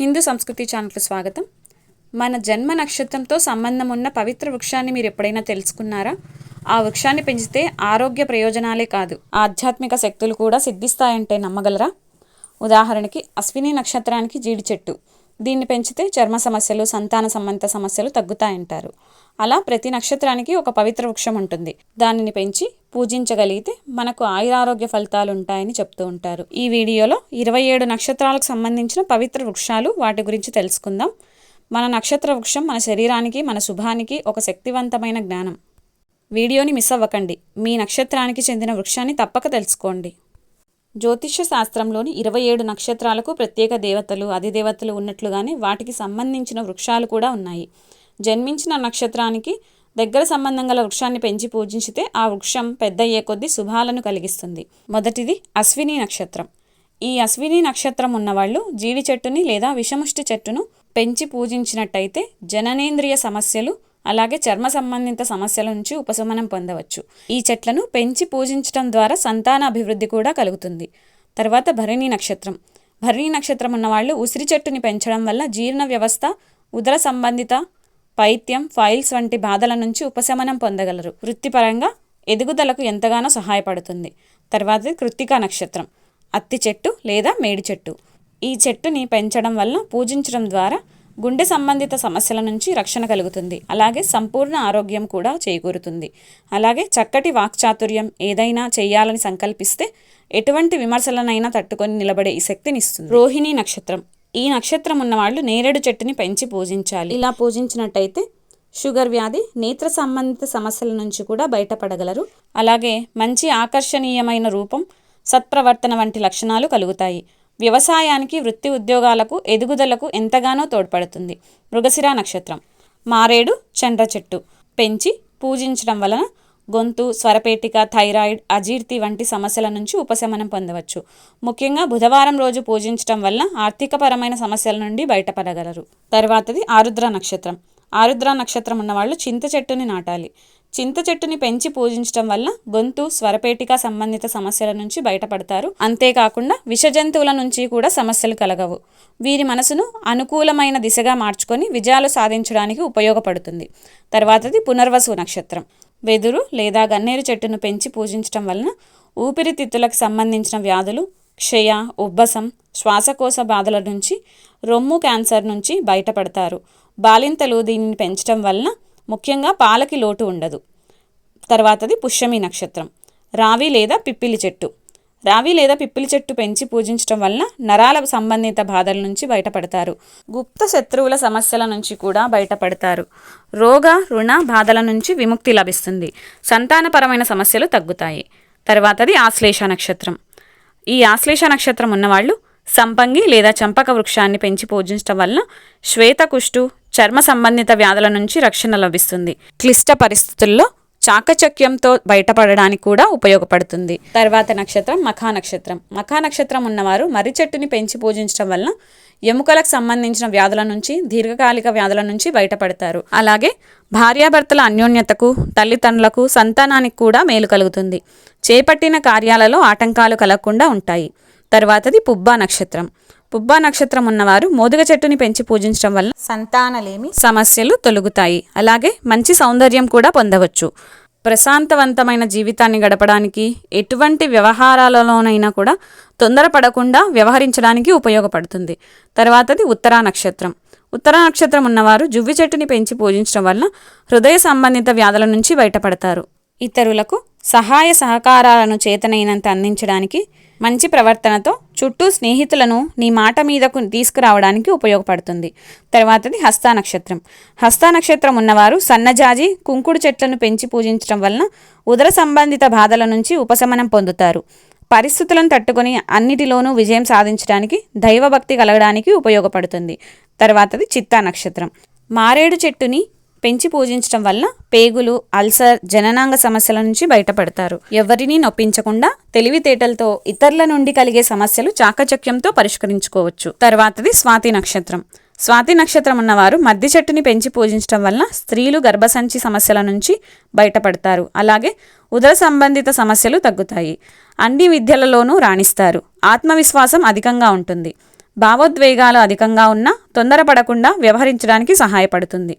హిందూ సంస్కృతి ఛానల్కు స్వాగతం. మన జన్మ నక్షత్రంతో సంబంధం ఉన్న పవిత్ర వృక్షాన్ని మీరు ఎప్పుడైనా తెలుసుకున్నారా? ఆ వృక్షాన్ని పెంచితే ఆరోగ్య ప్రయోజనాలే కాదు. ఆధ్యాత్మిక శక్తులు కూడా సిద్ధిస్తాయంటే నమ్మగలరా? ఉదాహరణకి అశ్విని నక్షత్రానికి జీడి చెట్టు దీన్ని పెంచితే చర్మ సమస్యలు సంతాన సంబంధిత సమస్యలు తగ్గుతాయంటారు. అలా ప్రతి నక్షత్రానికి ఒక పవిత్ర వృక్షం ఉంటుంది. దానిని పెంచి పూజించగలిగితే మనకు ఆయురారోగ్య ఫలితాలు ఉంటాయని చెప్తూ ఉంటారు. ఈ వీడియోలో ఇరవై ఏడు నక్షత్రాలకు సంబంధించిన పవిత్ర వృక్షాలు వాటి గురించి తెలుసుకుందాం. మన నక్షత్ర వృక్షం మన శరీరానికి మన శుభానికి ఒక శక్తివంతమైన జ్ఞానం. వీడియోని మిస్ అవ్వకండి. మీ నక్షత్రానికి చెందిన వృక్షాన్ని తప్పక తెలుసుకోండి. జ్యోతిష్య శాస్త్రంలోని ఇరవై ఏడు నక్షత్రాలకు ప్రత్యేక దేవతలు అధిదేవతలు ఉన్నట్లుగానే వాటికి సంబంధించిన వృక్షాలు కూడా ఉన్నాయి. జన్మించిన నక్షత్రానికి దగ్గర సంబంధం గల వృక్షాన్ని పెంచి పూజించితే ఆ వృక్షం పెద్దయ్యే కొద్దీ శుభాలను కలిగిస్తుంది. మొదటిది అశ్విని నక్షత్రం. ఈ అశ్విని నక్షత్రం ఉన్నవాళ్ళు జీడి చెట్టుని లేదా విషముష్టి చెట్టును పెంచి పూజించినట్టయితే జననేంద్రియ సమస్యలు అలాగే చర్మ సంబంధిత సమస్యల నుంచి ఉపశమనం పొందవచ్చు. ఈ చెట్లను పెంచి పూజించడం ద్వారా సంతాన అభివృద్ధి కూడా కలుగుతుంది. తర్వాత భరణి నక్షత్రం. భరణి నక్షత్రం ఉన్నవాళ్ళు ఉసిరి చెట్టుని పెంచడం వల్ల జీర్ణ వ్యవస్థ ఉదర సంబంధిత పైత్యం ఫైల్స్ వంటి బాధల నుంచి ఉపశమనం పొందగలరు. వృత్తిపరంగా ఎదుగుదలకు ఎంతగానో సహాయపడుతుంది. తర్వాత కృత్తికా నక్షత్రం. అత్తి చెట్టు లేదా మేడి చెట్టు. ఈ చెట్టుని పెంచడం వల్ల పూజించడం ద్వారా గుండె సంబంధిత సమస్యల నుంచి రక్షణ కలుగుతుంది. అలాగే సంపూర్ణ ఆరోగ్యం కూడా చేకూరుతుంది. అలాగే చక్కటి వాక్చాతుర్యం ఏదైనా చేయాలని సంకల్పిస్తే ఎటువంటి విమర్శలనైనా తట్టుకొని నిలబడే ఈ శక్తినిస్తుంది రోహిణి నక్షత్రం. ఈ నక్షత్రం ఉన్నవాళ్ళు నేరేడు చెట్టుని పెంచి పూజించాలి. ఇలా పూజించినట్టయితే షుగర్ వ్యాధి నేత్ర సంబంధిత సమస్యల నుంచి కూడా బయటపడగలరు. అలాగే మంచి ఆకర్షణీయమైన రూపం సత్ప్రవర్తన వంటి లక్షణాలు కలుగుతాయి. వ్యవసాయానికి వృత్తి ఉద్యోగాలకు ఎదుగుదలకు ఎంతగానో తోడ్పడుతుంది. మృగశిర నక్షత్రం. మారేడు చండ్ర చెట్టు. పెంచి పూజించడం వలన గొంతు స్వరపేటిక థైరాయిడ్ అజీర్తి వంటి సమస్యల నుంచి ఉపశమనం పొందవచ్చు. ముఖ్యంగా బుధవారం రోజు పూజించడం వల్ల ఆర్థికపరమైన సమస్యల నుండి బయటపడగలరు. తర్వాతది ఆరుద్ర నక్షత్రం. ఆరుద్ర నక్షత్రం ఉన్నవాళ్ళు చింత చెట్టుని నాటాలి. చింత చెట్టుని పెంచి పూజించడం వల్ల గొంతు స్వరపేటిక సంబంధిత సమస్యల నుంచి బయటపడతారు. అంతేకాకుండా విష జంతువుల నుంచి కూడా సమస్యలు కలగవు. వీరి మనసును అనుకూలమైన దిశగా మార్చుకొని విజయాలు సాధించడానికి ఉపయోగపడుతుంది. తర్వాతది పునర్వసు నక్షత్రం. వెదురు లేదా గన్నేరు చెట్టును పెంచి పూజించడం వలన ఊపిరితిత్తులకు సంబంధించిన వ్యాధులు క్షయ ఉబ్బసం శ్వాసకోశ బాధల నుంచి రొమ్ము క్యాన్సర్ నుంచి బయటపడతారు. బాలింతలు దీనిని పెంచడం వలన ముఖ్యంగా పాలకి లోటు ఉండదు. తర్వాతది పుష్యమి నక్షత్రం. రావి లేదా పిప్పిలి చెట్టు. రావి లేదా పిప్పిలి చెట్టు పెంచి పూజించడం వలన నరాల సంబంధిత బాధల నుంచి బయటపడతారు. గుప్త శత్రువుల సమస్యల నుంచి కూడా బయటపడతారు. రోగ రుణ బాధల నుంచి విముక్తి లభిస్తుంది. సంతానపరమైన సమస్యలు తగ్గుతాయి. తర్వాతది ఆశ్లేష నక్షత్రం. ఈ ఆశ్లేష నక్షత్రం ఉన్నవాళ్ళు సంపంగి లేదా చంపక వృక్షాన్ని పెంచి పూజించడం వలన శ్వేతకుష్టు చర్మ సంబంధిత వ్యాధుల నుంచి రక్షణ లభిస్తుంది. క్లిష్ట పరిస్థితుల్లో చాకచక్యంతో బయటపడడానికి కూడా ఉపయోగపడుతుంది. తర్వాత నక్షత్రం మఖా నక్షత్రం. మఖా నక్షత్రం ఉన్నవారు మర్రి చెట్టుని పెంచి పూజించడం వలన ఎముకలకు సంబంధించిన వ్యాధుల నుంచి దీర్ఘకాలిక వ్యాధుల నుంచి బయటపడతారు. అలాగే భార్యాభర్తల అన్యోన్యతకు తల్లిదండ్రులకు సంతానానికి కూడా మేలు కలుగుతుంది. చేపట్టిన కార్యాలలో ఆటంకాలు కలగకుండా ఉంటాయి. తర్వాతది పుబ్బా నక్షత్రం. పుబ్బా నక్షత్రం ఉన్నవారు మోదుగ చెట్టుని పెంచి పూజించడం వల్ల సంతానలేమి సమస్యలు తొలగుతాయి. అలాగే మంచి సౌందర్యం కూడా పొందవచ్చు. ప్రశాంతవంతమైన జీవితాన్ని గడపడానికి ఎటువంటి వ్యవహారాలలోనైనా కూడా తొందరపడకుండా వ్యవహరించడానికి ఉపయోగపడుతుంది. తర్వాతది ఉత్తరా నక్షత్రం. ఉత్తర నక్షత్రం ఉన్నవారు జువ్వి చెట్టుని పెంచి పూజించడం వలన హృదయ సంబంధిత వ్యాధుల నుంచి బయటపడతారు. ఇతరులకు సహాయ సహకారాలను చేతనైనంత అందించడానికి మంచి ప్రవర్తనతో చుట్టూ స్నేహితులను నీ మాట మీదకు తీసుకురావడానికి ఉపయోగపడుతుంది. తర్వాతది హస్తా నక్షత్రం. హస్తా నక్షత్రం ఉన్నవారు సన్నజాజి కుంకుడు చెట్లను పెంచి పూజించడం వలన ఉదర సంబంధిత బాధల నుంచి ఉపశమనం పొందుతారు. పరిస్థితులను తట్టుకొని అన్నిటిలోనూ విజయం సాధించడానికి దైవభక్తి కలగడానికి ఉపయోగపడుతుంది. తర్వాతది చిత్తా నక్షత్రం. మారేడు చెట్టుని పెంచి పూజించడం వల్ల పేగులు అల్సర్ జననాంగ సమస్యల నుంచి బయటపడతారు. ఎవరినీ నొప్పించకుండా తెలివితేటలతో ఇతరుల నుండి కలిగే సమస్యలు చాకచక్యంతో పరిష్కరించుకోవచ్చు. తర్వాతది స్వాతి నక్షత్రం. స్వాతి నక్షత్రం ఉన్నవారు మద్ది చెట్టుని పెంచి పూజించడం వల్ల స్త్రీలు గర్భసంచి సమస్యల నుంచి బయటపడతారు. అలాగే ఉదర సంబంధిత సమస్యలు తగ్గుతాయి. అన్ని విద్యలలోనూ రాణిస్తారు. ఆత్మవిశ్వాసం అధికంగా ఉంటుంది. భావోద్వేగాలు అధికంగా ఉన్నా తొందరపడకుండా వ్యవహరించడానికి సహాయపడుతుంది.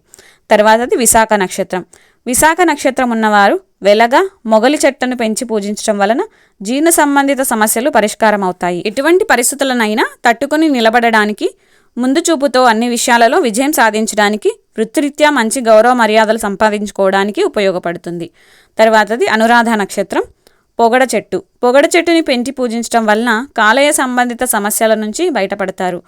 తర్వాతది విశాఖ నక్షత్రం. విశాఖ నక్షత్రం ఉన్నవారు వెలగా మొగలి చెట్టును పెంచి పూజించడం వలన జీర్ణ సంబంధిత సమస్యలు పరిష్కారం అవుతాయి ఎటువంటి పరిస్థితులనైనా తట్టుకుని నిలబడడానికి ముందు చూపుతో అన్ని విషయాలలో విజయం సాధించడానికి వృత్తిరీత్యా మంచి గౌరవ మర్యాదలు సంపాదించుకోవడానికి ఉపయోగపడుతుంది. తర్వాతది అనురాధ నక్షత్రం. పొగడ చెట్టు. పొగడ చెట్టుని పెంచి పూజించడం వలన కాలేయ సంబంధిత సమస్యల నుంచి బయటపడతారు.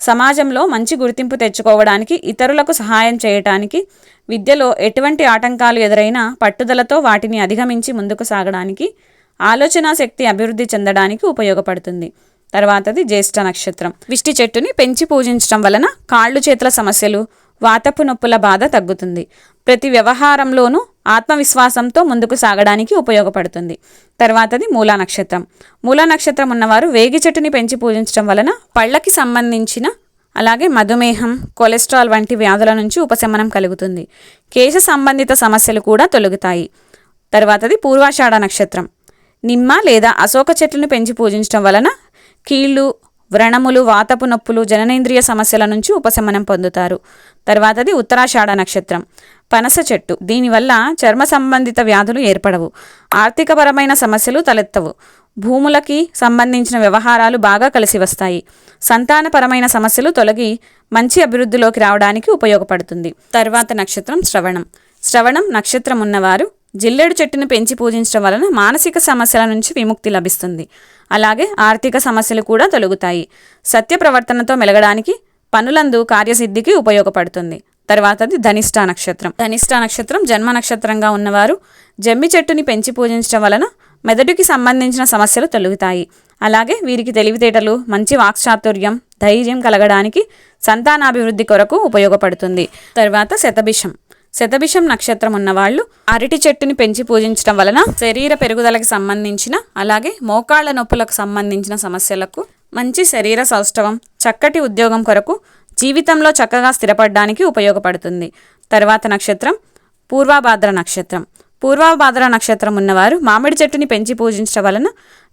సమాజంలో మంచి గుర్తింపు తెచ్చుకోవడానికి ఇతరులకు సహాయం చేయటానికి విద్యలో ఎటువంటి ఆటంకాలు ఎదురైనా పట్టుదలతో వాటిని అధిగమించి ముందుకు సాగడానికి ఆలోచన శక్తి అభివృద్ధి చెందడానికి ఉపయోగపడుతుంది. తర్వాతది జ్యేష్ఠ నక్షత్రం. విష్టి చెట్టుని పెంచి పూజించడం వలన కాళ్ళు చేతుల సమస్యలు వాతపు నొప్పుల బాధ తగ్గుతుంది. ప్రతి వ్యవహారంలోనూ ఆత్మవిశ్వాసంతో ముందుకు సాగడానికి ఉపయోగపడుతుంది. తర్వాతది మూలా నక్షత్రం. మూలా నక్షత్రం ఉన్నవారు వేగి చెట్టుని పెంచి పూజించడం వలన పళ్ళకి సంబంధించిన అలాగే మధుమేహం కొలెస్ట్రాల్ వంటి వ్యాధుల నుంచి ఉపశమనం కలుగుతుంది. కేశ సంబంధిత సమస్యలు కూడా తొలగుతాయి. తర్వాతది పూర్వాషాఢ నక్షత్రం. నిమ్మ లేదా అశోక చెట్లను పెంచి పూజించడం వలన కీళ్ళు వ్రణములు వాతపు నొప్పులు జననేంద్రియ సమస్యల నుంచి ఉపశమనం పొందుతారు. తర్వాతది ఉత్తరాషాఢ నక్షత్రం. పనస చెట్టు. దీనివల్ల చర్మ సంబంధిత వ్యాధులు ఏర్పడవు. ఆర్థికపరమైన సమస్యలు తలెత్తవు. భూములకి సంబంధించిన వ్యవహారాలు బాగా కలిసి వస్తాయి. సంతానపరమైన సమస్యలు తొలగి మంచి అభివృద్ధిలోకి రావడానికి ఉపయోగపడుతుంది. తర్వాత నక్షత్రం శ్రవణం. శ్రవణం నక్షత్రం ఉన్నవారు జిల్లేడు చెట్టును పెంచి పూజించడం వలన మానసిక సమస్యల నుంచి విముక్తి లభిస్తుంది. అలాగే ఆర్థిక సమస్యలు కూడా తొలగుతాయి. సత్య ప్రవర్తనతో మెలగడానికి పనులందు కార్యసిద్ధికి ఉపయోగపడుతుంది. తర్వాతది ధనిష్ట నక్షత్రం. ధనిష్ట నక్షత్రం జన్మ నక్షత్రంగా ఉన్నవారు జమ్మి చెట్టుని పెంచి పూజించడం వలన మెదడుకి సంబంధించిన సమస్యలు తొలగుతాయి. అలాగే వీరికి తెలివితేటలు మంచి వాక్చాతుర్యం ధైర్యం కలగడానికి సంతానాభివృద్ధి కొరకు ఉపయోగపడుతుంది. తర్వాత శతభిషం. శతభిషం నక్షత్రం ఉన్నవాళ్ళు అరటి చెట్టుని పెంచి పూజించడం వలన శరీర పెరుగుదలకు సంబంధించిన అలాగే మోకాళ్ళ నొప్పులకు సంబంధించిన సమస్యలకు మంచి శరీర సౌష్ఠవం చక్కటి ఉద్యోగం కొరకు జీవితంలో చక్కగా స్థిరపడడానికి ఉపయోగపడుతుంది. తర్వాత నక్షత్రం పూర్వాభాద్ర నక్షత్రం. పూర్వాభాద్ర నక్షత్రం ఉన్నవారు మామిడి చెట్టుని పెంచి పూజించడం వలన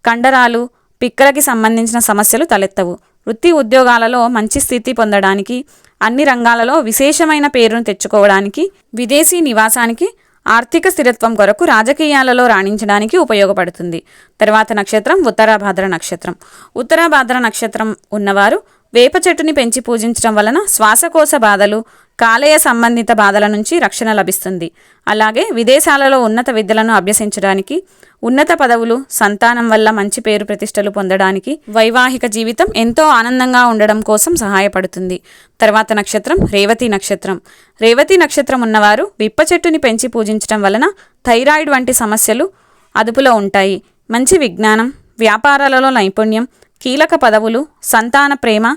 కండరాలు పిక్కలకి సంబంధించిన సమస్యలు తలెత్తవు. వృత్తి ఉద్యోగాలలో మంచి స్థితి పొందడానికి అన్ని రంగాలలో విశేషమైన పేరును తెచ్చుకోవడానికి విదేశీ నివాసానికి ఆర్థిక స్థిరత్వం కొరకు రాజకీయాలలో రాణించడానికి ఉపయోగపడుతుంది. తర్వాత నక్షత్రం ఉత్తరాభాద్ర నక్షత్రం. ఉత్తరాభాద్ర నక్షత్రం ఉన్నవారు వేప చెట్టుని పెంచి పూజించడం వలన శ్వాసకోశ బాధలు కాలేయ సంబంధిత బాధల నుంచి రక్షణ లభిస్తుంది. అలాగే విదేశాలలో ఉన్నత విద్యలను అభ్యసించడానికి ఉన్నత పదవులు సంతానం వల్ల మంచి పేరు ప్రతిష్టలు పొందడానికి వైవాహిక జీవితం ఎంతో ఆనందంగా ఉండడం కోసం సహాయపడుతుంది. తర్వాత నక్షత్రం రేవతి నక్షత్రం. రేవతి నక్షత్రం ఉన్నవారు విప్ప చెట్టుని పెంచి పూజించడం వలన థైరాయిడ్ వంటి సమస్యలు అదుపులో ఉంటాయి. మంచి విజ్ఞానం వ్యాపారాలలో నైపుణ్యం కీలక పదవులు సంతాన ప్రేమ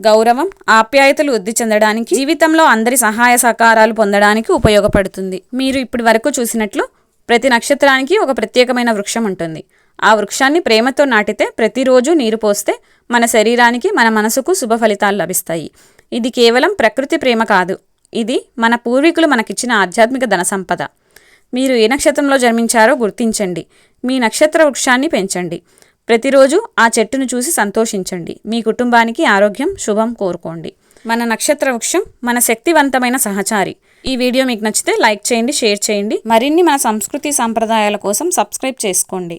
గౌరవం ఆప్యాయతలు వృద్ధి చెందడానికి జీవితంలో అందరి సహాయ సహకారాలు పొందడానికి ఉపయోగపడుతుంది. మీరు ఇప్పటి వరకు చూసినట్లు ప్రతి నక్షత్రానికి ఒక ప్రత్యేకమైన వృక్షం ఉంటుంది. ఆ వృక్షాన్ని ప్రేమతో నాటితే ప్రతిరోజు నీరు పోస్తే మన శరీరానికి మన మనసుకు శుభ ఫలితాలు లభిస్తాయి. ఇది కేవలం ప్రకృతి ప్రేమ కాదు. ఇది మన పూర్వీకులు మనకిచ్చిన ఆధ్యాత్మిక ధన సంపద. మీరు ఏ నక్షత్రంలో జన్మించారో గుర్తించండి. మీ నక్షత్ర వృక్షాన్ని పెంచండి. ప్రతిరోజు ఆ చెట్టును చూసి సంతోషించండి. మీ కుటుంబానికి ఆరోగ్యం శుభం కోరుకోండి. మన నక్షత్ర వృక్షం మన శక్తివంతమైన సహచారి. ఈ వీడియో మీకు నచ్చితే లైక్ చేయండి షేర్ చేయండి. మరిన్ని మన సంస్కృతి సాంప్రదాయాల కోసం సబ్స్క్రైబ్ చేసుకోండి.